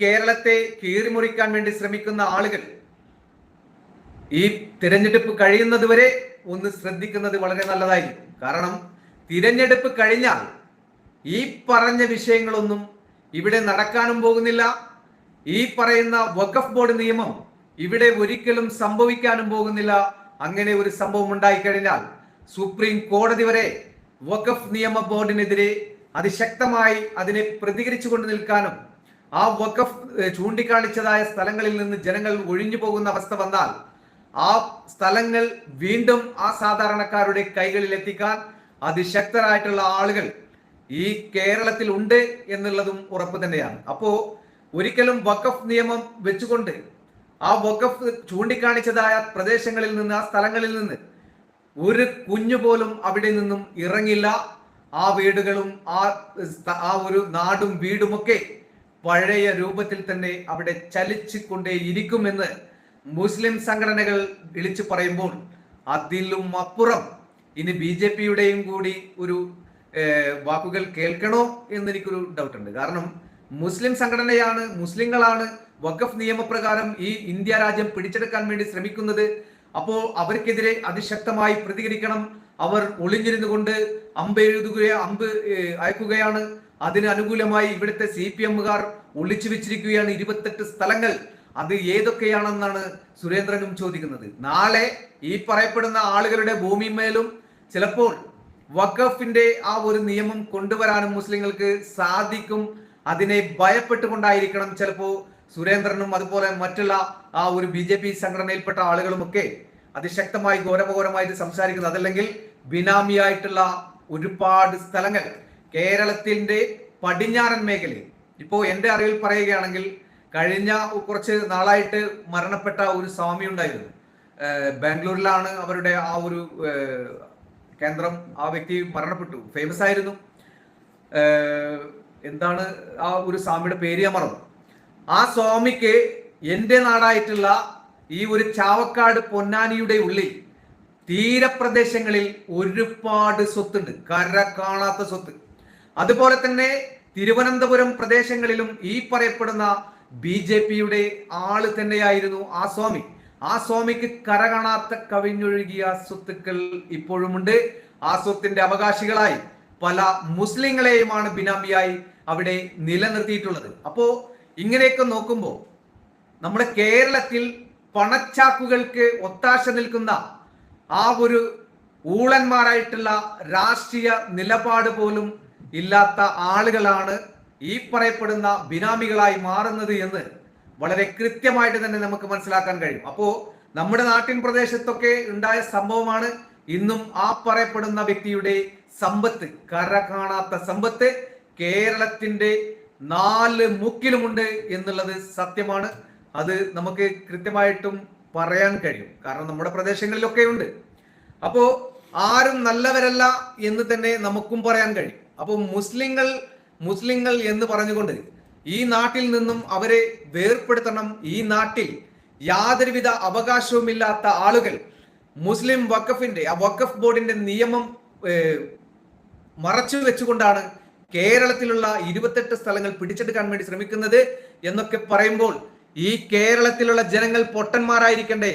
കേരളത്തെ കീറിമുറിക്കാൻ വേണ്ടി ശ്രമിക്കുന്ന ആളുകൾ ഈ തിരഞ്ഞെടുപ്പ് കഴിയുന്നത് വരെ ഒന്ന് ശ്രദ്ധിക്കുന്നത് വളരെ നല്ലതായിരിക്കും. കാരണം തിരഞ്ഞെടുപ്പ് കഴിഞ്ഞാൽ ഈ പറഞ്ഞ വിഷയങ്ങളൊന്നും ഇവിടെ നടക്കാനും പോകുന്നില്ല. ഈ പറയുന്ന വഖഫ് ബോർഡ് നിയമം ഇവിടെ ഒരിക്കലും സംഭവിക്കാനും പോകുന്നില്ല. അങ്ങനെ ഒരു സംഭവം ഉണ്ടായിക്കഴിഞ്ഞാൽ സുപ്രീം കോടതി വരെ വഖഫ് നിയമ ബോർഡിനെതിരെ അതിശക്തമായി അതിനെ പ്രതികരിച്ചുകൊണ്ട് നിൽക്കാനും ആ വഖഫ് ചൂണ്ടിക്കാണിച്ചതായ സ്ഥലങ്ങളിൽ നിന്ന് ജനങ്ങൾ ഒഴിഞ്ഞു പോകുന്ന അവസ്ഥ വന്നാൽ ആ സ്ഥലങ്ങൾ വീണ്ടും ആ സാധാരണക്കാരുടെ കൈകളിൽ എത്തിക്കാൻ അതിശക്തരായിട്ടുള്ള ആളുകൾ ഈ കേരളത്തിൽ ഉണ്ട് എന്നുള്ളതും ഉറപ്പ് തന്നെയാണ്. അപ്പോ ഒരിക്കലും വഖഫ് നിയമം വെച്ചുകൊണ്ട് ആ വഖഫ് ചൂണ്ടിക്കാണിച്ചതായ പ്രദേശങ്ങളിൽ നിന്ന് ആ സ്ഥലങ്ങളിൽ നിന്ന് ഒരു കുഞ്ഞു പോലും അവിടെ നിന്നും ഇറങ്ങില്ല. ആ വീടുകളും ആ ആ ഒരു നാടും വീടുമൊക്കെ പഴയ രൂപത്തിൽ തന്നെ അവിടെ ചലിച്ചുകൊണ്ടേയിരിക്കുമെന്ന് മുസ്ലിം സംഘടനകൾ വിളിച്ചു പറയുമ്പോൾ അതിലും അപ്പുറം ഇനി ബി ജെ പിയുടെയും കൂടി ഒരു വാക്കുകൾ കേൾക്കണോ എന്നെനിക്കൊരു ഡൗട്ട് ഉണ്ട്. കാരണം മുസ്ലിം സംഘടനയാണ് മുസ്ലിങ്ങളാണ് വഖഫ് നിയമപ്രകാരം ഈ ഇന്ത്യ രാജ്യം പിടിച്ചെടുക്കാൻ വേണ്ടി ശ്രമിക്കുന്നത്. അപ്പോൾ അവർക്കെതിരെ അതിശക്തമായി പ്രതികരിക്കണം. അവർ ഒളിഞ്ഞിരുന്നു കൊണ്ട് അമ്പ് എഴുതുകയോ അമ്പ് അയക്കുകയാണ്. അതിന് അനുകൂലമായി ഇവിടുത്തെ സി പി എമ്മുകാർ ഒളിച്ചു വെച്ചിരിക്കുകയാണ് ഇരുപത്തെട്ട് സ്ഥലങ്ങൾ. അത് ഏതൊക്കെയാണെന്നാണ് സുരേന്ദ്രനും ചോദിക്കുന്നത്. നാളെ ഈ പറയപ്പെടുന്ന ആളുകളുടെ ഭൂമിമേലും ചിലപ്പോൾ വഖഫിന്റെ ആ ഒരു നിയമം കൊണ്ടുവരാനും മുസ്ലിങ്ങൾക്ക് സാധിക്കും. അതിനെ ഭയപ്പെട്ടുകൊണ്ടായിരിക്കണം ചിലപ്പോൾ സുരേന്ദ്രനും അതുപോലെ മറ്റുള്ള ആ ഒരു ബി ജെ പി സംഘടനയിൽപ്പെട്ട ആളുകളുമൊക്കെ അതിശക്തമായി ഘോരഘോരമായിട്ട് സംസാരിക്കുന്നത്. അതല്ലെങ്കിൽ ബിനാമിയായിട്ടുള്ള ഒരുപാട് സ്ഥലങ്ങൾ. കേരളത്തിന്റെ പടിഞ്ഞാറൻ മേഖലയിൽ ഇപ്പോ എന്റെ അറിവിൽ പറയുകയാണെങ്കിൽ കഴിഞ്ഞ കുറച്ച് നാളായിട്ട് മരണപ്പെട്ട ഒരു സ്വാമി ഉണ്ടായിരുന്നു. ബാംഗ്ലൂരിലാണ് അവരുടെ ആ ഒരു കേന്ദ്രം ആ വ്യക്തി മരണപ്പെട്ടു. ഫേമസ് ആയിരുന്നു. എന്താണ് ആ ഒരു സ്വാമിയുടെ പേര് ഞാൻ മറന്നു. ആ സ്വാമിക്ക് എന്റെ നാടായിട്ടുള്ള ഈ ഒരു ചാവക്കാട് പൊന്നാനിയുടെ ഉള്ളിൽ തീരപ്രദേശങ്ങളിൽ ഒരുപാട് സ്വത്തുണ്ട്. കര കാണാത്ത സ്വത്ത്. അതുപോലെ തന്നെ തിരുവനന്തപുരം പ്രദേശങ്ങളിലും ഈ പറയപ്പെടുന്ന ബി ജെ പിയുടെ ആൾ തന്നെയായിരുന്നു ആ സ്വാമി. ആ സ്വാമിക്ക് കരകാണാത്ത കവിഞ്ഞൊഴുകിയ സ്വത്തുക്കൾ ഇപ്പോഴുമുണ്ട്. ആ സ്വത്തിന്റെ അവകാശികളായി പല മുസ്ലിങ്ങളെയുമാണ് ബിനാമിയായി അവിടെ നിലനിർത്തിയിട്ടുള്ളത്. അപ്പോ ഇങ്ങനെയൊക്കെ നോക്കുമ്പോൾ നമ്മുടെ കേരളത്തിൽ പണച്ചാക്കുകൾക്ക് ഒത്താശ നിൽക്കുന്ന ആ ഒരു ഊളന്മാരായിട്ടുള്ള രാഷ്ട്രീയ നിലപാട് പോലും ഇല്ലാത്ത ആളുകളാണ് ഈ പറയപ്പെടുന്ന ബിനാമികളായി മാറുന്നത് എന്ന് വളരെ കൃത്യമായിട്ട് തന്നെ നമുക്ക് മനസ്സിലാക്കാൻ കഴിയും. അപ്പോൾ നമ്മുടെ നാട്ടിൻ പ്രദേശത്തൊക്കെ ഉണ്ടായ സംഭവമാണ് ഇന്നും ആ പറയപ്പെടുന്ന വ്യക്തിയുടെ സമ്പത്ത് കര കാണാത്ത സമ്പത്ത് കേരളത്തിന്റെ നാല് മുക്കിലുമുണ്ട് എന്നുള്ളത് സത്യമാണ്. അത് നമുക്ക് കൃത്യമായിട്ടും പറയാൻ കഴിയും. കാരണം നമ്മുടെ പ്രദേശങ്ങളിലൊക്കെ ഉണ്ട് അപ്പോൾ ആരും നല്ലവരല്ല എന്ന് തന്നെ നമുക്കും പറയാൻ കഴിയും. അപ്പോൾ മുസ്ലിങ്ങൾ മുസ്ലിങ്ങൾ എന്ന് പറഞ്ഞുകൊണ്ട് ഈ നാട്ടിൽ നിന്നും അവരെ വേർപ്പെടുത്തണം. ഈ നാട്ടിൽ യാതൊരുവിധ അവകാശവുമില്ലാത്ത ആളുകൾ മുസ്ലിം വഖഫിന്റെ ആ വഖഫ് ബോർഡിന്റെ നിയമം മറച്ചു വെച്ചുകൊണ്ടാണ് കേരളത്തിലുള്ള ഇരുപത്തെട്ട് സ്ഥലങ്ങൾ പിടിച്ചെടുക്കാൻ വേണ്ടി ശ്രമിക്കുന്നത് എന്നൊക്കെ പറയുമ്പോൾ ഈ കേരളത്തിലുള്ള ജനങ്ങൾ പൊട്ടന്മാരായിരിക്കണ്ടേ?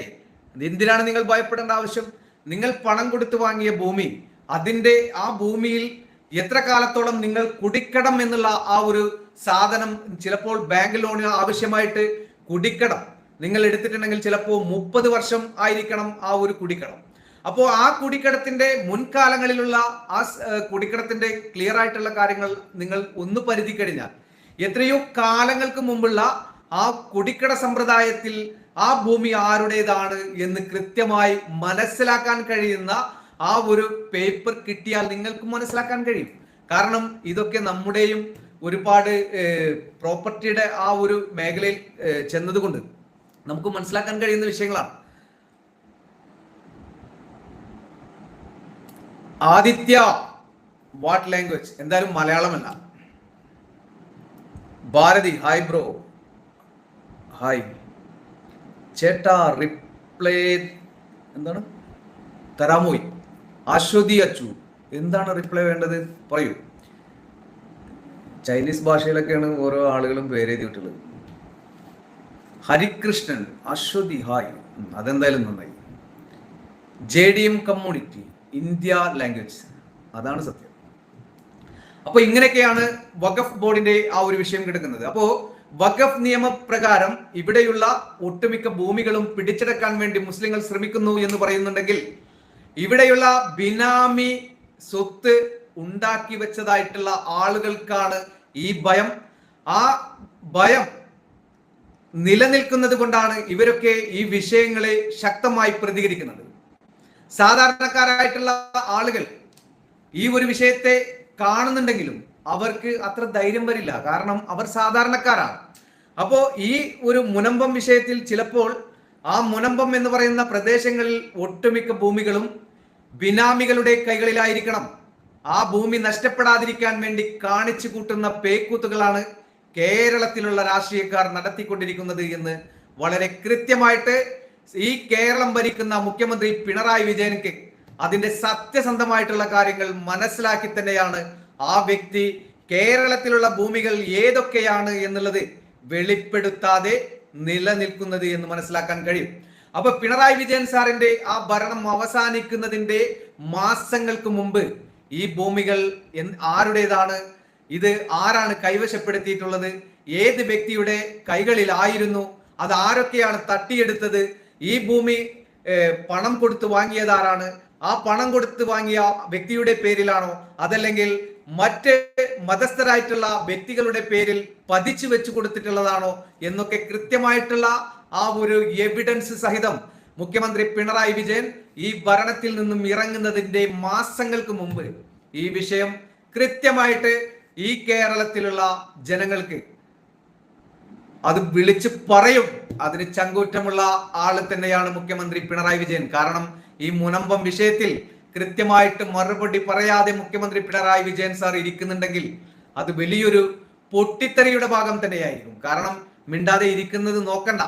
എന്തിനാണ് നിങ്ങൾ ഭയപ്പെടേണ്ട ആവശ്യം? നിങ്ങൾ പണം കൊടുത്തു വാങ്ങിയ ഭൂമി അതിന്റെ ആ ഭൂമിയിൽ എത്ര കാലത്തോളം നിങ്ങൾ കുടിക്കടം എന്നുള്ള ആ ഒരു സാധനം ചിലപ്പോൾ ബാങ്ക് ലോണിന് ആവശ്യമായിട്ട് കുടിക്കടം നിങ്ങൾ എടുത്തിട്ടുണ്ടെങ്കിൽ ചിലപ്പോൾ മുപ്പത് വർഷം ആയിരിക്കണം ആ ഒരു കുടിക്കടം അപ്പോൾ ആ കുടിക്കടത്തിന്റെ മുൻകാലങ്ങളിലുള്ള ആ കുടിക്കടത്തിന്റെ ക്ലിയർ ആയിട്ടുള്ള കാര്യങ്ങൾ നിങ്ങൾ ഒന്ന് പരിധി കഴിഞ്ഞാൽ എത്രയോ കാലങ്ങൾക്ക് മുമ്പുള്ള ആ കുടിക്കട സമ്പ്രദായത്തിൽ ആ ഭൂമി ആരുടേതാണ് എന്ന് കൃത്യമായി മനസ്സിലാക്കാൻ കഴിയുന്ന ആ ഒരു പേപ്പർ കിട്ടിയാൽ നിങ്ങൾക്ക് മനസ്സിലാക്കാൻ കഴിയും. കാരണം ഇതൊക്കെ നമ്മുടെയും ഒരുപാട് പ്രോപ്പർട്ടിയുടെ ആ ഒരു മേഖലയിൽ ചെന്നതുകൊണ്ട് നമുക്ക് മനസ്സിലാക്കാൻ കഴിയുന്ന വിഷയങ്ങളാണ്. ആദിത്യ വാട്ട് ലാംഗ്വേജ് എന്തായാലും മലയാളമല്ല. ഭാരതി ഹായ് ബ്രോ ഹായ് ചേട്ടാ റിപ്ലേ എന്താണ്? തരാമോയ്. അശ്വതി അച്ചു. എന്താണ് റിപ്ലൈ വേണ്ടത്? പറയൂ. ചൈനീസ് ഭാഷയിലൊക്കെയാണ് ഓരോ ആളുകളും പേരെഴുതിയിട്ടുള്ളത് ഹരികൃഷ്ണൻ അശ്വതി ഹായ്. അതെന്തായാലും നന്നായി. J D M community India language അതാണ് സത്യം. അപ്പൊ ഇങ്ങനെയൊക്കെയാണ് വഖഫ് ബോർഡിന്റെ ആ ഒരു വിഷയം കിടക്കുന്നത്. അപ്പോ വഖഫ് നിയമപ്രകാരം ഇവിടെയുള്ള ഒട്ടുമിക്ക ഭൂമികളും പിടിച്ചെടുക്കാൻ വേണ്ടി മുസ്ലിങ്ങൾ ശ്രമിക്കുന്നു എന്ന് പറയുന്നുണ്ടെങ്കിൽ ഇവിടെയുള്ള ബിനാമി സ്വത്ത് ഉണ്ടാക്കി വെച്ചതായിട്ടുള്ള ആളുകൾക്കാണ് ഈ ഭയം. ആ ഭയം നിലനിൽക്കുന്നത് കൊണ്ടാണ് ഇവരൊക്കെ ഈ വിഷയങ്ങളെ ശക്തമായി പ്രതികരിക്കുന്നത്. സാധാരണക്കാരായിട്ടുള്ള ആളുകൾ ഈ ഒരു വിഷയത്തെ കാണുന്നുണ്ടെങ്കിലും അവർക്ക് അത്ര ധൈര്യം വരില്ല. കാരണം അവർ സാധാരണക്കാരാണ്. അപ്പോൾ ഈ ഒരു മുനമ്പം വിഷയത്തിൽ ചിലപ്പോൾ ആ മുനമ്പം എന്ന് പറയുന്ന പ്രദേശങ്ങളിൽ ഒട്ടുമിക്ക ഭൂമികളും ബിനാമികളുടെ കൈകളിലായിരിക്കണം. ആ ഭൂമി നഷ്ടപ്പെടാതിരിക്കാൻ വേണ്ടി കാണിച്ചു കൂട്ടുന്ന പേക്കൂത്തുകളാണ് കേരളത്തിലുള്ള രാഷ്ട്രീയക്കാർ നടത്തിക്കൊണ്ടിരിക്കുന്നത് എന്ന് വളരെ കൃത്യമായിട്ട് ഈ കേരളം ഭരിക്കുന്ന മുഖ്യമന്ത്രി പിണറായി വിജയനക്ക് അതിന്റെ സത്യസന്ധമായിട്ടുള്ള കാര്യങ്ങൾ മനസ്സിലാക്കി തന്നെയാണ് ആ വ്യക്തി കേരളത്തിലുള്ള ഭൂമികൾ ഏതൊക്കെയാണ് എന്നുള്ളത് വെളിപ്പെടുത്താതെ നിലനിൽക്കുന്നത് എന്ന് മനസ്സിലാക്കാൻ കഴിയും. അപ്പൊ പിണറായി വിജയൻ സാറിന്റെ ആ ഭരണം അവസാനിക്കുന്നതിന്റെ മാസങ്ങൾക്ക് മുമ്പ് ഈ ഭൂമികൾ ആരുടേതാണ്? ഇത് ആരാണ് കൈവശപ്പെടുത്തിയിട്ടുള്ളത്? ഏത് വ്യക്തിയുടെ കൈകളിലായിരുന്നു? അത് ആരൊക്കെയാണ് തട്ടിയെടുത്തത്? ഈ ഭൂമി പണം കൊടുത്ത് വാങ്ങിയതാരാണ് ആ പണം കൊടുത്ത് വാങ്ങിയ വ്യക്തിയുടെ പേരിലാണോ? അതല്ലെങ്കിൽ മറ്റ് മതസ്ഥരായിട്ടുള്ള വ്യക്തികളുടെ പേരിൽ പതിച്ചു വെച്ചു കൊടുത്തിട്ടുള്ളതാണോ? എന്നൊക്കെ കൃത്യമായിട്ടുള്ള ആ ഒരു എവിഡൻസ് സഹിതം മുഖ്യമന്ത്രി പിണറായി വിജയൻ ഈ ഭരണത്തിൽ നിന്നും ഇറങ്ങുന്നതിന്റെ മാസങ്ങൾക്ക് മുമ്പ് ഈ വിഷയം കൃത്യമായിട്ട് ഈ കേരളത്തിലുള്ള ജനങ്ങൾക്ക് അത് വിളിച്ച് പറയും. അതിന് ചങ്കൂറ്റമുള്ള ആൾ തന്നെയാണ് മുഖ്യമന്ത്രി പിണറായി വിജയൻ. കാരണം ഈ മുനമ്പം വിഷയത്തിൽ കൃത്യമായിട്ട് മറുപടി പറയാതെ മുഖ്യമന്ത്രി പിണറായി വിജയൻ സാർ ഇരിക്കുന്നുണ്ടെങ്കിൽ അത് വലിയൊരു പൊട്ടിത്തെറിയുടെ ഭാഗം തന്നെയായിരിക്കും. കാരണം മിണ്ടാതെ ഇരിക്കുന്നത് നോക്കണ്ട.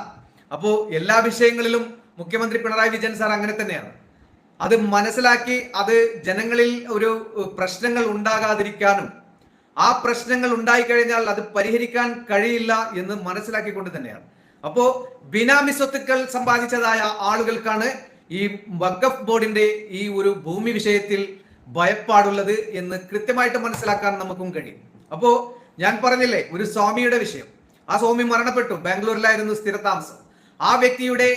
അപ്പോ എല്ലാ വിഷയങ്ങളിലും മുഖ്യമന്ത്രി പിണറായി വിജയൻ സാർ അങ്ങനെ തന്നെയാണ്. അത് മനസ്സിലാക്കി അത് ജനങ്ങളിൽ ഒരു പ്രശ്നങ്ങൾ ഉണ്ടാകാതിരിക്കാനും ആ പ്രശ്നങ്ങൾ ഉണ്ടായിക്കഴിഞ്ഞാൽ അത് പരിഹരിക്കാൻ കഴിയില്ല എന്ന് മനസ്സിലാക്കിക്കൊണ്ട് തന്നെയാണ്. അപ്പോ ബിനാമി സ്വത്തുക്കൾ സമ്പാദിച്ചതായ ആളുകൾക്കാണ് ഈ വഖഫ് ബോർഡിന്റെ ഈ ഒരു ഭൂമി വിഷയത്തിൽ ഭയപ്പാടുള്ളത് എന്ന് കൃത്യമായിട്ട് മനസ്സിലാക്കാൻ നമുക്കും കഴിയും. അപ്പോ ഞാൻ പറഞ്ഞില്ലേ ഒരു സ്വാമിയുടെ വിഷയം. ആ സ്വാമി മരണപ്പെട്ടു ബാംഗ്ലൂരിലായിരുന്നു സ്ഥിരതാമസം. ആ വ്യക്തിയുടെ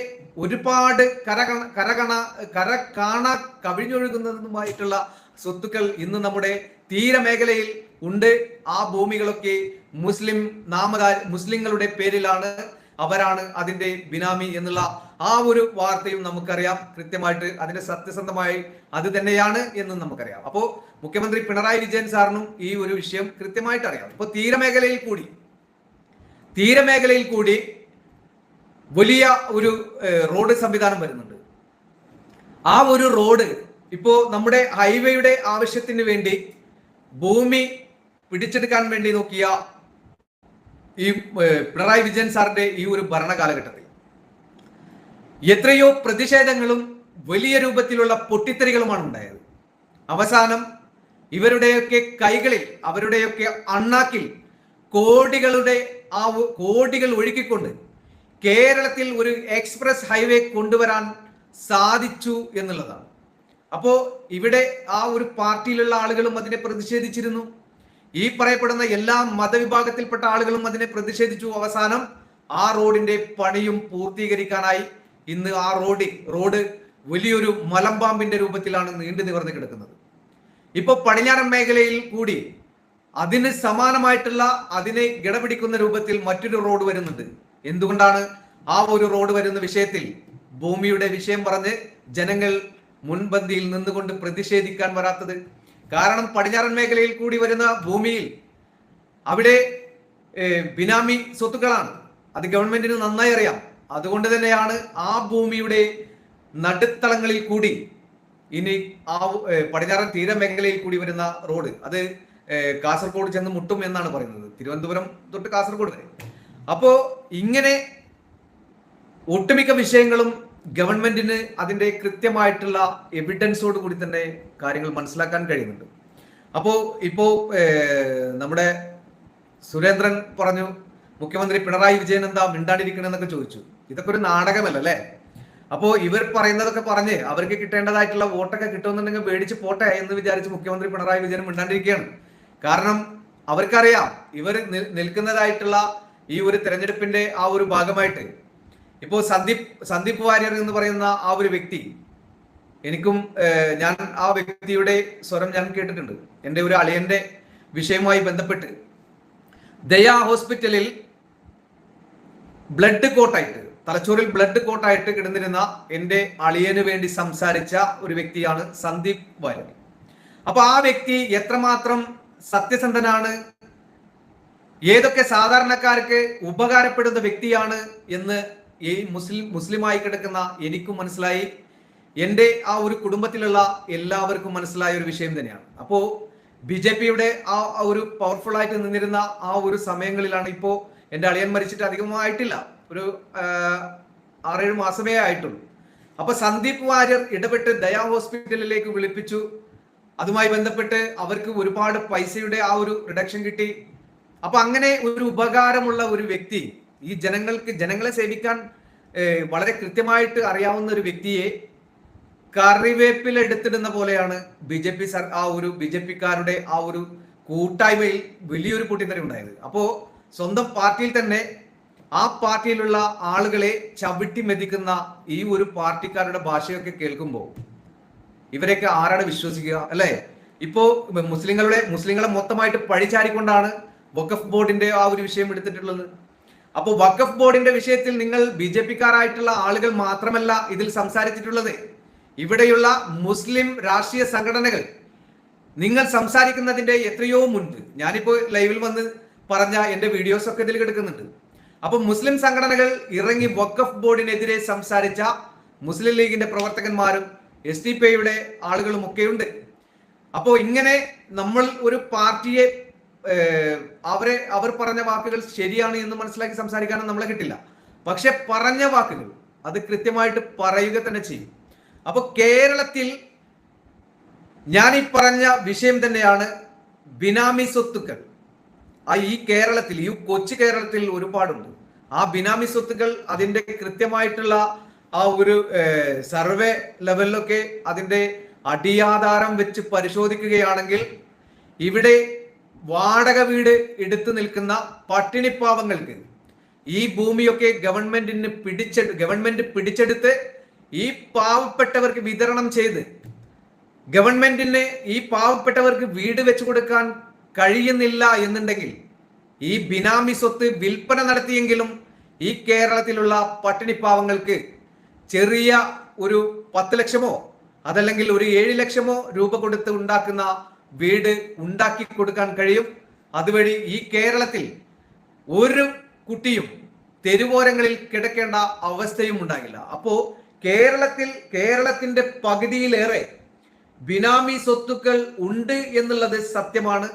ഒരുപാട് കരകണ കരകണ കര കാണാ കവിഞ്ഞൊഴുകുന്നതുമായിട്ടുള്ള സ്വത്തുക്കൾ ഇന്ന് നമ്മുടെ തീരമേഖലയിൽ ഉണ്ട്. ആ ഭൂമികളൊക്കെ മുസ്ലിം നാമകാര മുസ്ലിങ്ങളുടെ പേരിലാണ് അവരാണ് അതിന്റെ ബിനാമി എന്നുള്ള ആ ഒരു വാർത്തയും നമുക്കറിയാം. കൃത്യമായിട്ട് അതിന്റെ സത്യസന്ധമായി അത് തന്നെയാണ് എന്നും നമുക്കറിയാം. അപ്പോൾ മുഖ്യമന്ത്രി പിണറായി വിജയൻ സാറിനും ഈ ഒരു വിഷയം കൃത്യമായിട്ട് അറിയാം. ഇപ്പൊ തീരമേഖലയിൽ കൂടി തീരമേഖലയിൽ കൂടി വലിയ ഒരു റോഡ് സംവിധാനം വരുന്നുണ്ട്. ആ ഒരു റോഡ് ഇപ്പോ നമ്മുടെ ഹൈവേയുടെ ആവശ്യത്തിന് വേണ്ടി ഭൂമി പിടിച്ചെടുക്കാൻ വേണ്ടി നോക്കിയ ഈ പിണറായി വിജയൻ സാറിന്റെ ഈ ഒരു ഭരണകാലഘട്ടത്തിൽ. എത്രയോ പ്രതിഷേധങ്ങളും വലിയ രൂപത്തിലുള്ള പൊട്ടിത്തെറികളുമാണ് ഉണ്ടായത്. അവസാനം ഇവരുടെയൊക്കെ കൈകളിൽ അവരുടെയൊക്കെ അണ്ണാക്കിൽ കോടികളുടെ ആ കോടികൾ ഒഴുക്കിക്കൊണ്ട് കേരളത്തിൽ ഒരു എക്സ്പ്രസ് ഹൈവേ കൊണ്ടുവരാൻ സാധിച്ചു എന്നുള്ളതാണ്. അപ്പോ ഇവിടെ ആ ഒരു പാർട്ടിയിലുള്ള ആളുകളും അതിനെ പ്രതിഷേധിച്ചിരുന്നു. ഈ പറയപ്പെടുന്ന എല്ലാ മതവിഭാഗത്തിൽപ്പെട്ട ആളുകളും അതിനെ പ്രതിഷേധിച്ചു. അവസാനം ആ റോഡിന്റെ പണിയും പൂർത്തീകരിക്കാനായി ഇന്ന് ആ റോഡ് റോഡ് വലിയൊരു മലമ്പാമ്പിന്റെ രൂപത്തിലാണ് നീണ്ടു നിവർന്നു കിടക്കുന്നത്. ഇപ്പൊ പടിഞ്ഞാറൻ മേഖലയിൽ കൂടി അതിന് സമാനമായിട്ടുള്ള അതിനെ കിടപിടിക്കുന്ന രൂപത്തിൽ മറ്റൊരു റോഡ് വരുന്നുണ്ട്. എന്തുകൊണ്ടാണ് ആ ഒരു റോഡ് വരുന്ന വിഷയത്തിൽ ഭൂമിയുടെ വിഷയം പറഞ്ഞ് ജനങ്ങൾ മുൻപന്തിയിൽ നിന്നുകൊണ്ട് പ്രതിഷേധിക്കാൻ വരാത്തത്? കാരണം പടിഞ്ഞാറൻ മേഖലയിൽ കൂടി വരുന്ന ഭൂമിയിൽ അവിടെ ബിനാമി സ്വത്തുക്കളാണ്. അത് ഗവൺമെന്റിന് നന്നായി അറിയാം. അതുകൊണ്ട് തന്നെയാണ് ആ ഭൂമിയുടെ നടുത്തളങ്ങളിൽ കൂടി ഇനി ആ പടിഞ്ഞാറൻ തീരമേഖലയിൽ കൂടി വരുന്ന റോഡ്. അത് കാസർഗോഡ് ചെന്ന് മുട്ടും എന്നാണ് പറയുന്നത്. തിരുവനന്തപുരം തൊട്ട് കാസർഗോഡ് വരെ. അപ്പോ ഇങ്ങനെ ഒട്ടുമിക്ക വിഷയങ്ങളും ഗവൺമെന്റിന് അതിന്റെ കൃത്യമായിട്ടുള്ള എവിഡൻസോട് കൂടി തന്നെ കാര്യങ്ങൾ മനസ്സിലാക്കാൻ കഴിയുന്നുണ്ട്. അപ്പോ ഇപ്പോ നമ്മുടെ സുരേന്ദ്രൻ പറഞ്ഞു മുഖ്യമന്ത്രി പിണറായി വിജയൻ എന്താ മിണ്ടാണ്ടിരിക്കണെന്നൊക്കെ ചോദിച്ചു. ഇതൊക്കെ ഒരു നാടകമല്ല അല്ലേ അപ്പോ ഇവർ പറയുന്നതൊക്കെ പറഞ്ഞ് അവർക്ക് കിട്ടേണ്ടതായിട്ടുള്ള വോട്ടൊക്കെ കിട്ടുമെന്നുണ്ടെങ്കിൽ മേടിച്ച് പോട്ടെ എന്ന് വിചാരിച്ച് മുഖ്യമന്ത്രി പിണറായി വിജയൻ മിണ്ടാണ്ടിരിക്കുകയാണ്. കാരണം അവർക്കറിയാം ഇവർ നിൽക്കുന്നതായിട്ടുള്ള ഈ ഒരു തെരഞ്ഞെടുപ്പിന്റെ ആ ഒരു ഭാഗമായിട്ട് ഇപ്പോൾ സന്ദീപ് സന്ദീപ് വാര്യർ എന്ന് പറയുന്ന ആ ഒരു വ്യക്തി എനിക്കും ഞാൻ ആ വ്യക്തിയുടെ സ്വരം ഞാൻ കേട്ടിട്ടുണ്ട്. എന്റെ ഒരു അളിയന്റെ വിഷയവുമായി ബന്ധപ്പെട്ട് ദയാ ഹോസ്പിറ്റലിൽ ബ്ലഡ് കോട്ടായിട്ട് തലച്ചോറിൽ ബ്ലഡ് കോട്ടായിട്ട് കിടന്നിരുന്ന എന്റെ അളിയന് വേണ്ടി സംസാരിച്ച ഒരു വ്യക്തിയാണ് സന്ദീപ് വാര്യർ. അപ്പൊ ആ വ്യക്തി എത്രമാത്രം സത്യസന്ധനാണ് ഏതൊക്കെ സാധാരണക്കാർക്ക് ഉപകാരപ്പെടുന്ന വ്യക്തിയാണ് എന്ന് ഈ മുസ്ലിം മുസ്ലിമായി കിടക്കുന്ന എനിക്കും മനസ്സിലായി. എന്റെ ആ ഒരു കുടുംബത്തിലുള്ള എല്ലാവർക്കും മനസ്സിലായ ഒരു വിഷയം തന്നെയാണ്. അപ്പോൾ ബി ജെ പിയുടെ ആ ഒരു പവർഫുൾ ആയിട്ട് നിന്നിരുന്ന ആ ഒരു സമയങ്ങളിലാണ് ഇപ്പോ എന്റെ അളിയൻ മരിച്ചിട്ട് അധികമായിട്ടില്ല. ഒരു ആറേഴ് മാസമേ ആയിട്ടുള്ളൂ. അപ്പൊ സന്ദീപ് വാര്യർ ഇടപെട്ട് ദയാ ഹോസ്പിറ്റലിലേക്ക് വിളിപ്പിച്ചു. അതുമായി ബന്ധപ്പെട്ട് അവർക്ക് ഒരുപാട് പൈസയുടെ ആ ഒരു റിഡക്ഷൻ കിട്ടി. അപ്പൊ അങ്ങനെ ഒരു ഉപകാരമുള്ള ഒരു വ്യക്തി ഈ ജനങ്ങൾക്ക് ജനങ്ങളെ സേവിക്കാൻ വളരെ കൃത്യമായിട്ട് അറിയാവുന്ന ഒരു വ്യക്തിയെ കറിവേപ്പിൽ എടുത്തിടുന്ന പോലെയാണ് ബി ജെ പി സർ ആ ഒരു ബി ജെ പിക്കാരുടെ ആ ഒരു കൂട്ടായ്മയിൽ വലിയൊരു പൊട്ടിത്തെറി ഉണ്ടായത്. അപ്പോ സ്വന്തം പാർട്ടിയിൽ തന്നെ ആ പാർട്ടിയിലുള്ള ആളുകളെ ചവിട്ടി മെതിക്കുന്ന ഈ ഒരു പാർട്ടിക്കാരുടെ ഭാഷയൊക്കെ കേൾക്കുമ്പോൾ ഇവരെയൊക്കെ ആരാണ് വിശ്വസിക്കുക അല്ലെ? ഇപ്പോ മുസ്ലിങ്ങളുടെ മുസ്ലിങ്ങളെ മൊത്തമായിട്ട് പഴിചാരിക്കൊണ്ടാണ് വഖഫ് ബോർഡിന്റെ ആ ഒരു വിഷയം എടുത്തിട്ടുള്ളത്. അപ്പോൾ വഖഫ് ബോർഡിന്റെ വിഷയത്തിൽ നിങ്ങൾ ബി ജെ പിക്കാരായിട്ടുള്ള ആളുകൾ മാത്രമല്ല ഇതിൽ സംസാരിച്ചിട്ടുള്ളത്. ഇവിടെയുള്ള മുസ്ലിം രാഷ്ട്രീയ സംഘടനകൾ. നിങ്ങൾ സംസാരിക്കുന്നതിന്റെ എത്രയോ മുൻപ് ഞാനിപ്പോ ലൈവിൽ വന്ന് പറഞ്ഞ എന്റെ വീഡിയോസ് ഒക്കെ ഇതിൽ കിടക്കുന്നുണ്ട്. അപ്പൊ മുസ്ലിം സംഘടനകൾ ഇറങ്ങി വഖഫ് ബോർഡിനെതിരെ സംസാരിച്ച മുസ്ലിം ലീഗിന്റെ പ്രവർത്തകന്മാരും എസ് ഡി പി ഐയുടെ ആളുകളും ഒക്കെയുണ്ട്. അപ്പോൾ ഇങ്ങനെ നമ്മൾ ഒരു പാർട്ടിയെ അവരെ അവർ പറഞ്ഞ വാക്കുകൾ ശരിയാണ് എന്ന് മനസ്സിലാക്കി സംസാരിക്കാനും നമ്മളെ കിട്ടില്ല. പക്ഷെ പറഞ്ഞ വാക്കുകൾ അത് കൃത്യമായിട്ട് പറയുക തന്നെ ചെയ്യും. അപ്പൊ കേരളത്തിൽ ഞാൻ ഈ പറഞ്ഞ വിഷയം തന്നെയാണ് ബിനാമി സ്വത്തുക്കൾ. ആ ഈ കേരളത്തിൽ ഈ കൊച്ചു കേരളത്തിൽ ഒരുപാടുണ്ട്. ആ ബിനാമി സ്വത്തുക്കൾ അതിന്റെ കൃത്യമായിട്ടുള്ള ആ ഒരു സർവേ ലെവലിലൊക്കെ അതിന്റെ അടിയാധാരം വെച്ച് പരിശോധിക്കുകയാണെങ്കിൽ ഇവിടെ വാടക വീട് എടുത്തു നിൽക്കുന്ന പട്ടിണിപ്പാവങ്ങൾക്ക് ഈ ഭൂമിയൊക്കെ ഗവൺമെന്റിന് പിടിച്ചെടു ഗവൺമെന്റ് പിടിച്ചെടുത്ത് ഈ പാവപ്പെട്ടവർക്ക് വിതരണം ചെയ്ത് ഗവൺമെന്റിന് ഈ പാവപ്പെട്ടവർക്ക് വീട് വെച്ചു കൊടുക്കാൻ കഴിയുന്നില്ല എന്നുണ്ടെങ്കിൽ ഈ ബിനാമി സ്വത്ത് വിൽപ്പന നടത്തിയെങ്കിലും ഈ കേരളത്തിലുള്ള പട്ടിണിപ്പാവങ്ങൾക്ക് ചെറിയ ഒരു പത്ത് ലക്ഷമോ അതല്ലെങ്കിൽ ഒരു ഏഴ് ലക്ഷമോ രൂപ കൊടുത്ത് ഉണ്ടാക്കുന്ന വീട് ഉണ്ടാക്കി കൊടുക്കാൻ കഴിയും. അതുവഴി ഈ കേരളത്തിൽ ഒരു കുട്ടിയും തെരുവോരങ്ങളിൽ കിടക്കേണ്ട അവസ്ഥയും ഉണ്ടാകില്ല. അപ്പോൾ കേരളത്തിൽ കേരളത്തിന്റെ പകുതിയിലേറെ ബിനാമി സ്വത്തുക്കൾ ഉണ്ട് എന്നുള്ളത് സത്യമാണ്.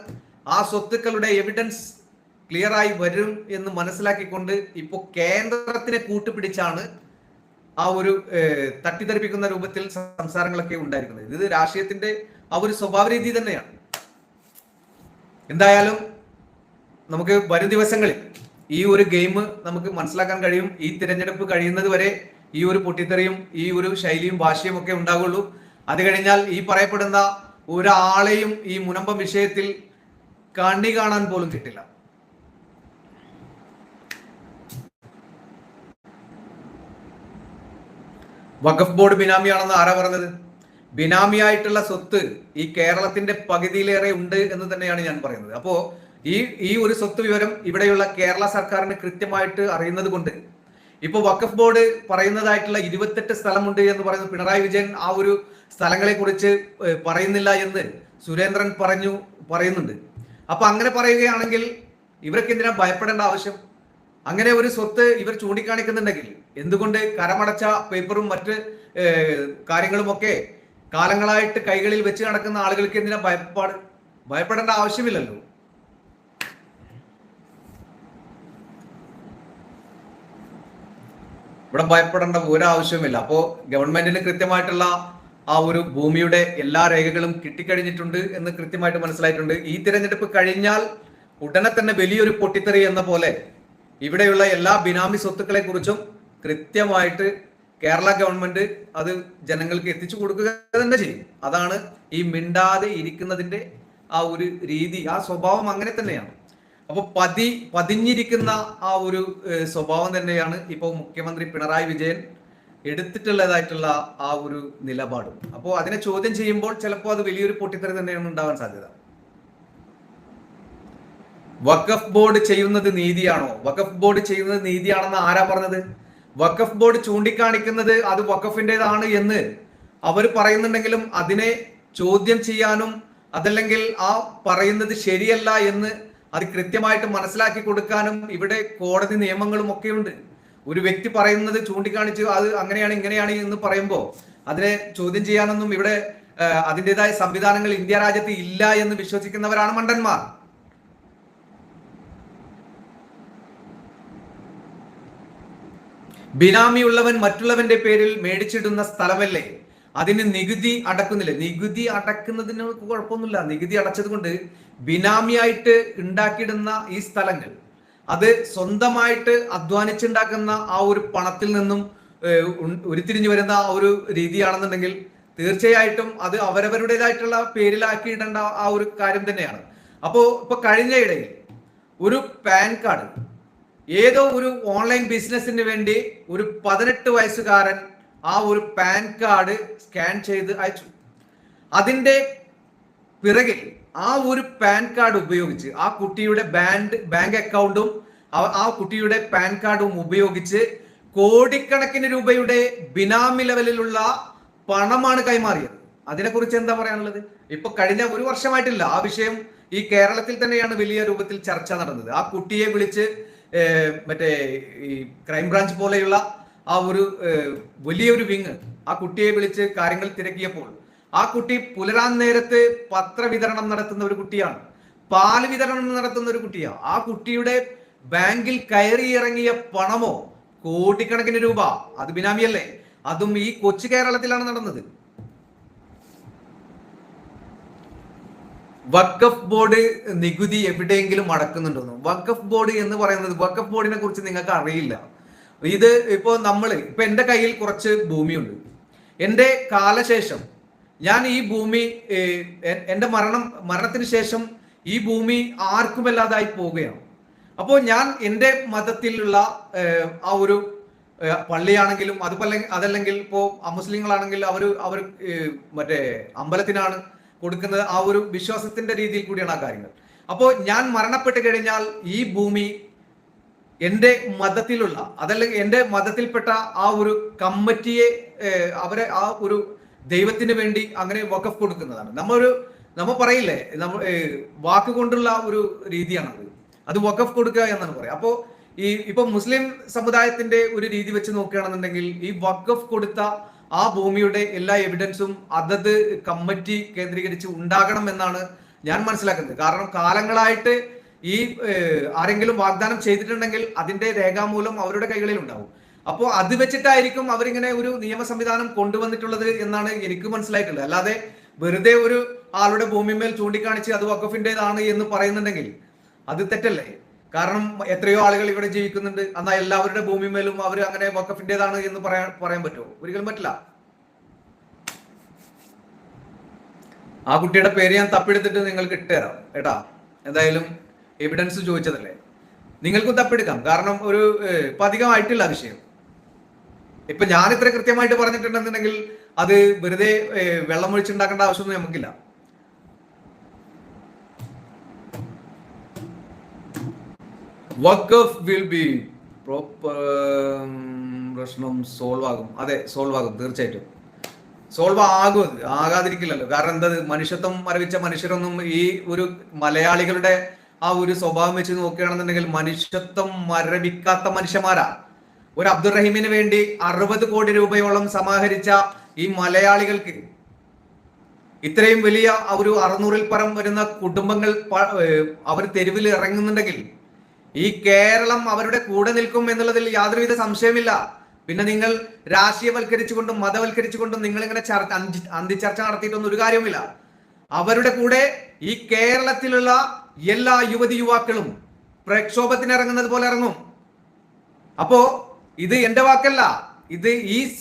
ആ സ്വത്തുക്കളുടെ എവിഡൻസ് ക്ലിയറായി വരും എന്ന് മനസ്സിലാക്കിക്കൊണ്ട് ഇപ്പോൾ കേന്ദ്രത്തിനെ കൂട്ടുപിടിച്ചാണ് ആ ഒരു തട്ടിത്തെറിപ്പിക്കുന്ന രൂപത്തിൽ സംസാരങ്ങളൊക്കെ ഉണ്ടായിരിക്കുന്നത്. ഇത് രാഷ്ട്രീയത്തിന്റെ ആ ഒരു സ്വഭാവ രീതി തന്നെയാണ്. എന്തായാലും നമുക്ക് വരും ദിവസങ്ങളിൽ ഈ ഒരു ഗെയിം നമുക്ക് മനസ്സിലാക്കാൻ കഴിയും. ഈ തിരഞ്ഞെടുപ്പ് കഴിയുന്നത് വരെ ഈ ഒരു പൊട്ടിത്തെറിയും ഈ ഒരു ശൈലിയും ഭാഷയും ഒക്കെ ഉണ്ടാകുള്ളൂ അത് കഴിഞ്ഞാൽ ഈ പറയപ്പെടുന്ന ഒരാളെയും ഈ മുനമ്പം വിഷയത്തിൽ കണ്ണി കാണാൻ പോലും കിട്ടില്ല. വഖഫ് ബോർഡ് ബിനാമിയാണെന്ന് ആരാ പറഞ്ഞത്? ബിനാമിയായിട്ടുള്ള സ്വത്ത് ഈ കേരളത്തിന്റെ പകുതിയിലേറെ ഉണ്ട് എന്ന് തന്നെയാണ് ഞാൻ പറയുന്നത്. അപ്പോ ഈ ഈ ഒരു സ്വത്ത് വിവരം ഇവിടെയുള്ള കേരള സർക്കാരിന് കൃത്യമായിട്ട് അറിയുന്നത് കൊണ്ട് ഇപ്പൊ വഖഫ് ബോർഡ് പറയുന്നതായിട്ടുള്ള ഇരുപത്തെട്ട് സ്ഥലമുണ്ട് എന്ന് പറയുന്നത് പിണറായി വിജയൻ ആ ഒരു സ്ഥലങ്ങളെ കുറിച്ച് പറയുന്നില്ല എന്ന് സുരേന്ദ്രൻ പറഞ്ഞു പറയുന്നുണ്ട്. അപ്പൊ അങ്ങനെ പറയുകയാണെങ്കിൽ ഇവർക്ക് എന്തിനാ ഭയപ്പെടേണ്ട ആവശ്യം? അങ്ങനെ ഒരു സ്വത്ത് ഇവർ ചൂണ്ടിക്കാണിക്കുന്നുണ്ടെങ്കിൽ എന്തുകൊണ്ട് കരമടച്ച പേപ്പറും മറ്റ് കാര്യങ്ങളുമൊക്കെ കാലങ്ങളായിട്ട് കൈകളിൽ വെച്ച് നടക്കുന്ന ആളുകൾക്ക് എന്തിനാ ഭയപ്പാട്? ഭയപ്പെടേണ്ട ആവശ്യമില്ലല്ലോ. ഇവിടെ ഭയപ്പെടേണ്ട ഒരു ആവശ്യവുമില്ല അപ്പോ ഗവൺമെന്റിന് കൃത്യമായിട്ടുള്ള ആ ഒരു ഭൂമിയുടെ എല്ലാ രേഖകളും കിട്ടിക്കഴിഞ്ഞിട്ടുണ്ട് എന്ന് കൃത്യമായിട്ട് മനസ്സിലായിട്ടുണ്ട്. ഈ തിരഞ്ഞെടുപ്പ് കഴിഞ്ഞാൽ ഉടനെ തന്നെ വലിയൊരു പൊട്ടിത്തെറി എന്ന പോലെ ഇവിടെയുള്ള എല്ലാ ബിനാമി സ്വത്തുക്കളെ കുറിച്ചും കൃത്യമായിട്ട് കേരള ഗവൺമെന്റ് അത് ജനങ്ങൾക്ക് എത്തിച്ചു കൊടുക്കുക തന്നെ ചെയ്യും. അതാണ് ഈ മിണ്ടാതെ ഇരിക്കുന്നതിന്റെ ആ ഒരു രീതി ആ സ്വഭാവം അങ്ങനെ തന്നെയാണ്. അപ്പൊ പതി പതിഞ്ഞിരിക്കുന്ന ആ ഒരു സ്വഭാവം തന്നെയാണ് ഇപ്പോൾ മുഖ്യമന്ത്രി പിണറായി വിജയൻ എടുത്തിട്ടുള്ളതായിട്ടുള്ള ആ ഒരു നിലപാട്. അപ്പോൾ അതിനെ ചോദ്യം ചെയ്യുമ്പോൾ ചിലപ്പോൾ അത് വലിയൊരു പൊട്ടിത്തെറി തന്നെയാണ് ഉണ്ടാവാൻ സാധ്യത. വഖഫ് ബോർഡ് ചെയ്യുന്നത് നീതിയാണോ? വഖഫ് ബോർഡ് ചെയ്യുന്നത് നീതിയാണെന്ന് ആരാ പറഞ്ഞത്? വഖഫ് ബോർഡ് ചൂണ്ടിക്കാണിക്കുന്നത് അത് വഖഫിന്റെതാണ് എന്ന് അവർ പറയുന്നുണ്ടെങ്കിലും അതിനെ ചോദ്യം ചെയ്യാനും അതല്ലെങ്കിൽ ആ പറയുന്നത് ശരിയല്ല എന്ന് അത് കൃത്യമായിട്ട് മനസ്സിലാക്കി കൊടുക്കാനും ഇവിടെ കോടതി നിയമങ്ങളും ഒക്കെയുണ്ട്. ഒരു വ്യക്തി പറയുന്നത് ചൂണ്ടിക്കാണിച്ച് അത് അങ്ങനെയാണ് ഇങ്ങനെയാണ് എന്ന് പറയുമ്പോൾ അതിനെ ചോദ്യം ചെയ്യാനൊന്നും ഇവിടെ അതിന്റെതായ സംവിധാനങ്ങൾ ഇന്ത്യ രാജ്യത്ത് ഇല്ല എന്ന് വിശ്വസിക്കുന്നവരാണ് മണ്ടന്മാർ. ബിനാമിയുള്ളവൻ മറ്റുള്ളവന്റെ പേരിൽ മേടിച്ചിടുന്ന സ്ഥലമല്ലേ? അതിന് നികുതി അടക്കുന്നില്ല? നികുതി അടക്കുന്നതിന് കുഴപ്പമൊന്നുമില്ല. നികുതി അടച്ചത് കൊണ്ട് ബിനാമിയായിട്ട് ഉണ്ടാക്കിയിടുന്ന ഈ സ്ഥലങ്ങൾ അത് സ്വന്തമായിട്ട് അധ്വാനിച്ചുണ്ടാക്കുന്ന ആ ഒരു പണത്തിൽ നിന്നും ഉരുത്തിരിഞ്ഞു വരുന്ന ആ ഒരു രീതിയാണെന്നുണ്ടെങ്കിൽ തീർച്ചയായിട്ടും അത് അവരവരുടേതായിട്ടുള്ള പേരിലാക്കിയിടേണ്ട ആ ഒരു കാര്യം തന്നെയാണ്. അപ്പോ ഇപ്പൊ കഴിഞ്ഞ ഇടയിൽ ഒരു പാൻ കാർഡ് ഏതോ ഒരു ഓൺലൈൻ ബിസിനസിന് വേണ്ടി ഒരു പതിനെട്ട് വയസ്സുകാരൻ ആ ഒരു പാൻ കാർഡ് സ്കാൻ ചെയ്ത് അയച്ചു. അതിന്റെ പിറകിൽ ആ ഒരു പാൻ കാർഡ് ഉപയോഗിച്ച് ആ കുട്ടിയുടെ ബാങ്ക് ബാങ്ക് അക്കൗണ്ടും ആ- കുട്ടിയുടെ പാൻ കാർഡും ഉപയോഗിച്ച് കോടിക്കണക്കിന് രൂപയുടെ ബിനാമി ലെവലിലുള്ള പണമാണ് കൈമാറിയത്. അതിനെക്കുറിച്ച് എന്താ പറയാനുള്ളത്? ഇപ്പൊ കഴിഞ്ഞ ഒരു വർഷമായിട്ടില്ല. ആ വിഷയം ഈ കേരളത്തിൽ തന്നെയാണ് വലിയ രൂപത്തിൽ ചർച്ച നടന്നത്. ആ കുട്ടിയെ വിളിച്ച് മറ്റേ ഈ ക്രൈംബ്രാഞ്ച് പോലെയുള്ള ആ ഒരു വലിയൊരു വിങ് ആ കുട്ടിയെ വിളിച്ച് കാര്യങ്ങൾ തിരക്കിയപ്പോൾ ആ കുട്ടി പുലരാൻ നേരത്ത് പത്രവിതരണം നടത്തുന്ന ഒരു കുട്ടിയാണ്. പാൽ വിതരണം നടത്തുന്ന ഒരു കുട്ടിയാണ് ആ കുട്ടിയുടെ ബാങ്കിൽ കയറി ഇറങ്ങിയ പണമോ കോടിക്കണക്കിന് രൂപ. അത് ബിനാമിയല്ലേ? അതും ഈ കൊച്ചു കേരളത്തിലാണ് നടന്നത്. വഖഫ് ബോർഡ് നികുതി എവിടെയെങ്കിലും അടക്കുന്നുണ്ടോ വഖഫ് ബോർഡ് എന്ന് പറയുന്നത് വഖഫ് ബോർഡിനെ കുറിച്ച് നിങ്ങൾക്ക് അറിയില്ല. ഇത് ഇപ്പോ നമ്മൾ ഇപ്പൊ എന്റെ കയ്യിൽ കുറച്ച് ഭൂമിയുണ്ട്. എന്റെ കാലശേഷം ഞാൻ ഈ ഭൂമി എന്റെ മരണം മരണത്തിന് ശേഷം ഈ ഭൂമി ആർക്കുമല്ലാതായി പോവുകയാണ്. അപ്പോൾ ഞാൻ എന്റെ മതത്തിലുള്ള ആ ഒരു പള്ളിയാണെങ്കിലും അതുപോലെ അതല്ലെങ്കിൽ ഇപ്പോ അമുസ്ലിങ്ങളാണെങ്കിൽ അവർ അവർ മറ്റേ അമ്പലത്തിനാണ് കൊടുക്കുന്നത് ആ ഒരു വിശ്വാസത്തിന്റെ രീതിയിൽ കൂടിയാണ് ആ കാര്യങ്ങൾ. അപ്പോൾ ഞാൻ മരണപ്പെട്ട് കഴിഞ്ഞാൽ ഈ ഭൂമി എന്റെ മതത്തിലുള്ള അതല്ലെങ്കിൽ എന്റെ മതത്തിൽപ്പെട്ട ആ ഒരു കമ്മിറ്റിയെ അവരെ ആ ഒരു ദൈവത്തിന് വേണ്ടി അങ്ങനെ വഖഫ് കൊടുക്കുന്നതാണ്. നമ്മൊരു നമ്മ പറയില്ലേ നമ്മ വാക്ക് വാക്കുകൊണ്ടുള്ള ഒരു രീതിയാണത് അത്. വഖഫ് കൊടുക്കുക എന്നാണ് പറയുക. അപ്പോൾ ഈ ഇപ്പൊ മുസ്ലിം സമുദായത്തിന്റെ ഒരു രീതി വെച്ച് നോക്കുകയാണെന്നുണ്ടെങ്കിൽ ഈ വഖഫ് കൊടുത്ത ആ ഭൂമിയുടെ എല്ലാ എവിഡൻസും അതത് കമ്മിറ്റി കേന്ദ്രീകരിച്ച് ഉണ്ടാകണം എന്നാണ് ഞാൻ മനസ്സിലാക്കുന്നത്. കാരണം കാലങ്ങളായിട്ട് ഈ ആരെങ്കിലും വാഗ്ദാനം ചെയ്തിട്ടുണ്ടെങ്കിൽ അതിന്റെ രേഖാമൂലം അവരുടെ കൈകളിൽ ഉണ്ടാവും അപ്പോൾ അത് വെച്ചിട്ടായിരിക്കും അവരിങ്ങനെ ഒരു നിയമ സംവിധാനം കൊണ്ടുവന്നിട്ടുള്ളത് എന്നാണ് എനിക്ക് മനസ്സിലായിട്ടുള്ളത്. അല്ലാതെ വെറുതെ ഒരു ആളുടെ ഭൂമിമേൽ ചൂണ്ടിക്കാണിച്ച് അത് വഖഫിന്റേതാണ് എന്ന് പറയുന്നുണ്ടെങ്കിൽ അത് തെറ്റല്ലേ? കാരണം എത്രയോ ആളുകൾ ഇവിടെ ജീവിക്കുന്നുണ്ട്. എന്നാൽ എല്ലാവരുടെ ഭൂമി മേലും അവർ അങ്ങനെ വക്കഫിന്റെതാണ് എന്ന് പറയാൻ പറയാൻ പറ്റുമോ? ഒരിക്കലും പറ്റില്ല. ആ കുട്ടിയുടെ പേര് ഞാൻ തപ്പെടുത്തിട്ട് നിങ്ങൾക്ക് ഇട്ടുതരാം കേട്ടാ? എന്തായാലും എവിഡൻസ് ചോദിച്ചതല്ലേ? നിങ്ങൾക്കും തപ്പെടുക്കാം കാരണം ഒരു ഇപ്പൊ അധികമായിട്ടില്ല വിഷയം ഇപ്പൊ ഞാൻ ഇത്ര കൃത്യമായിട്ട് പറഞ്ഞിട്ടുണ്ടെന്നുണ്ടെങ്കിൽ അത് വെറുതെ വെള്ളം ഒഴിച്ചുണ്ടാക്കേണ്ട ആവശ്യമൊന്നും നമുക്കില്ല. വഖഫ് വിൽ ബി പ്രോപ്പർ പ്രശ്നം സോൾവ് ആകും. അതെ സോൾവ് ആകും തീർച്ചയായിട്ടും. സോൾവ് ആകും ആകാതിരിക്കില്ലല്ലോ. കാരണം എന്താ മനുഷ്യത്വം മരവിച്ച മനുഷ്യരൊന്നും ഈ ഒരു മലയാളികളുടെ ആ ഒരു സ്വഭാവം വെച്ച് നോക്കുകയാണെന്നുണ്ടെങ്കിൽ മനുഷ്യത്വം മരവിക്കാത്ത മനുഷ്യന്മാരാ. ഒരു അബ്ദുറഹീമിന് വേണ്ടി അറുപത് കോടി രൂപയോളം സമാഹരിച്ച ഈ മലയാളികൾക്ക് ഇത്രയും വലിയ ഒരു അറുന്നൂറിൽ പരം വരുന്ന കുടുംബങ്ങൾ അവർ തെരുവിൽ ഇറങ്ങുന്നുണ്ടെങ്കിൽ ഈ കേരളം അവരുടെ കൂടെ നിൽക്കും എന്നുള്ളതിൽ യാതൊരുവിധ സംശയമില്ല പിന്നെ നിങ്ങൾ രാഷ്ട്രീയവൽക്കരിച്ചുകൊണ്ടും മതവൽക്കരിച്ചുകൊണ്ടും നിങ്ങൾ ഇങ്ങനെ അന്തി- ചർച്ച നടത്തിയിട്ടൊന്നും ഒരു കാര്യവുമില്ല. അവരുടെ കൂടെ ഈ കേരളത്തിലുള്ള എല്ലാ യുവതി യുവാക്കളും പ്രക്ഷോഭത്തിന് ഇറങ്ങുന്നത് പോലെ ഇറങ്ങും. അപ്പോ ഇത് എന്റെ വാക്കല്ല. ഇത് ഈ